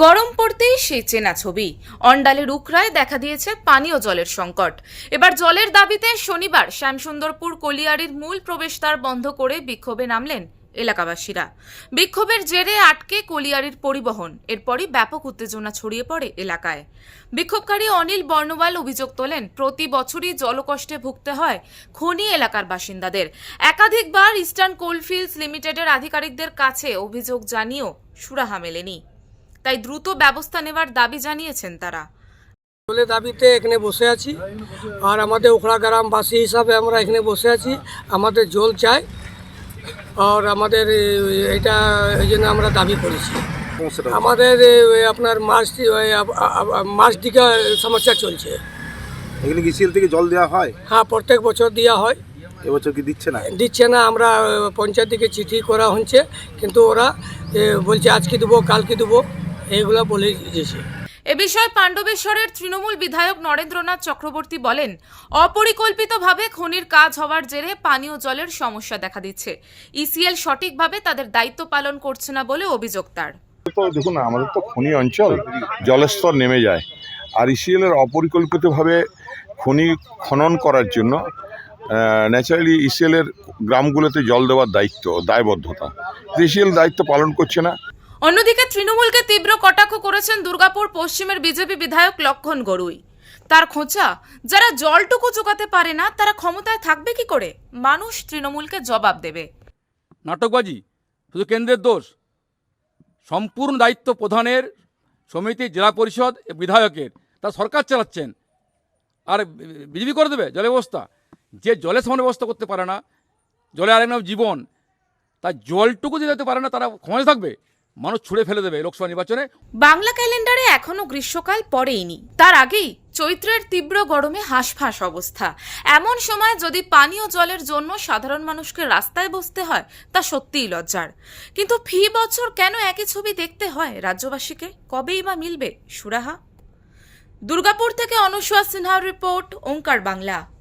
গরম পড়তেই সেই চেনা ছবি। অন্ডালের উকরায় দেখা দিয়েছে পানীয় জলের সংকট। এবার জলের দাবিতে শনিবার শ্যামসুন্দরপুর কলিয়ারির মূল প্রবেশদ্বার বন্ধ করে বিক্ষোভে নামলেন এলাকাবাসীরা। বিক্ষোভের জেরে আটকে কলিয়ারির পরিবহন, এরপরই ব্যাপক উত্তেজনা ছড়িয়ে পড়ে এলাকায়। বিক্ষোভকারী অনিল বর্ণওয়াল অভিযোগ তোলেন, প্রতি বছরই জলকষ্টে ভুগতে হয় খনি এলাকার বাসিন্দাদের। একাধিকবার ইস্টার্ন কোলফিল্ডস লিমিটেডের আধিকারিকদের কাছে অভিযোগ জানিয়েও সুরাহা মেলেনি। তাই দ্রুত ব্যবস্থা নেওয়ার দাবি জানিয়েছেন তারা। জলের দাবিতে এখানে বসে আছি। আর আমাদের ওখড়া গ্রামবাসী হিসাবে আমরা এখানে বসে আছি। আমাদের জল চাই। আর আমাদের এটা এই জন্য আমরা দাবি করেছি। আমাদের আপনার মাস মাস দিকে সমস্যা চলছে। এখানে কি থেকে জল দেওয়া হয়? হ্যাঁ প্রত্যেক বছর দেওয়া হয়। এবছর কি দিচ্ছে না? দিচ্ছে না আমরা পঞ্চায়েত দিকে চিঠি করা হচ্ছে। কিন্তু ওরা বলছে আজকে দেবো কালকে দেবো। এইগুলা বলে দিয়েছে। এ বিষয়ে পাণ্ডবেশ্বরের তৃণমূল বিধায়ক নরেন্দ্রনাথ চক্রবর্তী বলেন অপরিকল্পিতভাবে খনির কাজ হওয়ার জেরে পানীয় জলের সমস্যা দেখা দিচ্ছে। ইসিএল সঠিকভাবে তাদের দায়িত্ব পালন করছে না বলে অভিযোগ তার। তো দেখুন আমাদের তো খনি অঞ্চল জলস্তর নেমে যায়। আর ইসিএলের অপরিকল্পিতভাবে খনি খনন করার জন্য ন্যাচারালি ইসিএলের গ্রামগুলোতে জল দেওয়ার দায়িত্ব দায়বদ্ধতা। ইসিএল দায়িত্ব পালন করছে না। অন্যদিকে তৃণমূলকে তীব্র কটাক্ষ করেছেন দুর্গাপুর পশ্চিমের বিজেপি বিধায়ক লক্ষণ গড়ুই তার খোঁচা, যারা জলটুকু জোগাতে পারে না, তারা ক্ষমতায় থাকবে কি করে? মানুষ তৃণমূলকে জবাব দেবে। নাটকবাজি, শুধু কেন্দ্রের দোষ। সম্পূর্ণ দায়িত্ব প্রধানের, সমিতি, জেলা পরিষদ বিধায়কের। তা সরকার চালাচ্ছেন। আর বিজেপি করে দেবে জলের ব্যবস্থা। যে জলের সমান ব্যবস্থা করতে পারে না, জলে আরেক জীবন তার জলটুকু দিতে পারে না, তারা ক্ষমতা থাকবে। মানুষ ছুঁড়ে ফেলে দেবে লোকসভা নির্বাচনে। বাংলা ক্যালেন্ডারে এখনও গ্রীষ্মকাল পড়েইনি। তার আগেই চৈত্রের তীব্র গরমে হাঁসফাঁস অবস্থা। এমন সময় যদি পানীয় জলের জন্য সাধারণ মানুষকে রাস্তায় বসতে হয়, তা সত্যিই লজ্জার। কিন্তু ফি বছর কেন একই ছবি দেখতে হয় রাজ্যবাসীকে? কবেই বা মিলবে সুরাহা? দুর্গাপুর থেকে অনুসুয়া সিনহার রিপোর্ট, ওঙ্কার বাংলা।